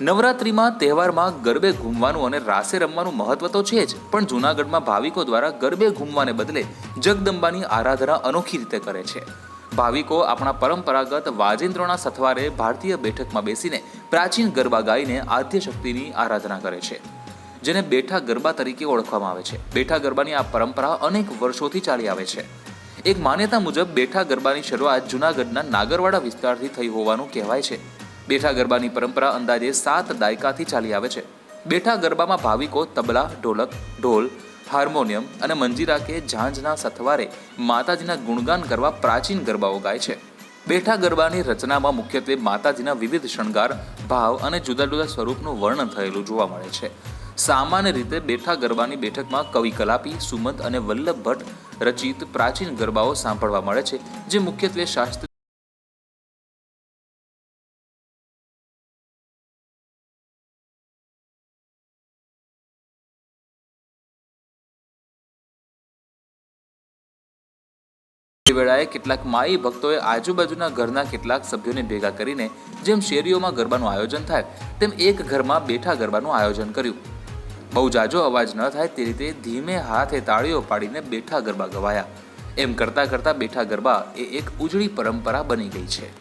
નવરાત્રિમાં તહેવારમાં ગરબે ઘૂમવાનું અને રાસે રમવાનું મહત્વ તો છે જ, પણ જૂનાગઢમાં ભાવિકો દ્વારા ગરબે ઘૂમવાને બદલે જગદંબાની આરાધના અનોખી રીતે કરે છે. ભાવિકો આપણા પરંપરાગત વાજેન્દ્રોના સથવારે ભારતીય બેઠકમાં બેસીને પ્રાચીન ગરબા ગાઈને આદ્ય શક્તિની આરાધના કરે છે. જેને બેઠા ગરબા તરીકે ઓળખવામાં આવે છે. બેઠા ગરબાની આ પરંપરા અનેક વર્ષોથી ચાલી આવે છે. એક માન્યતા મુજબ બેઠા ગરબાની શરૂઆત જૂનાગઢના નાગરવાડા વિસ્તારથી થઈ હોવાનું કહેવાય છે. બેઠા ગરબાની પરંપરા અંદાજે સાત દાયકાથી ચાલી આવે છે. બેઠા ગરબામાં ભાવિકો, તબલા, ઢોલક, ઢોલ, હાર્મોનિયમ અને મંજીરા કે ઝાંઝના સથવારે માતાજીના ગુણગાન કરવા પ્રાચીન ગરબાઓ ગાય છે. બેઠા ગરબાની રચનામાં મુખ્યત્વે માતાજીના વિવિધ શણગાર, ભાવ અને જુદા જુદા સ્વરૂપનું વર્ણન થયેલું જોવા મળે છે. સામાન્ય રીતે બેઠા ગરબાની બેઠકમાં કવિ કલાપી, સુમંત અને વલ્લભ ભટ્ટ રચિત પ્રાચીન ગરબાઓ સાંભળવા મળે છે, જે મુખ્યત્વે શાસ્ત્રીય એ વેળાએ કેટલાક માઈ ભક્તોએ આજુબાજુના ઘરના કેટલાક સભ્યોને ભેગા કરીને જેમ શેરીઓમાં ગરબાનું આયોજન થાય, તેમ એક ઘરમાં બેઠા ગરબાનું આયોજન કર્યું. બહુ જાજો અવાજ ન થાય તે રીતે ધીમે હાથે તાળીઓ પાડીને બેઠા ગરબા ગવાયા. એમ કરતાં કરતાં બેઠા ગરબા એ એક ઉજળી પરંપરા બની ગઈ છે.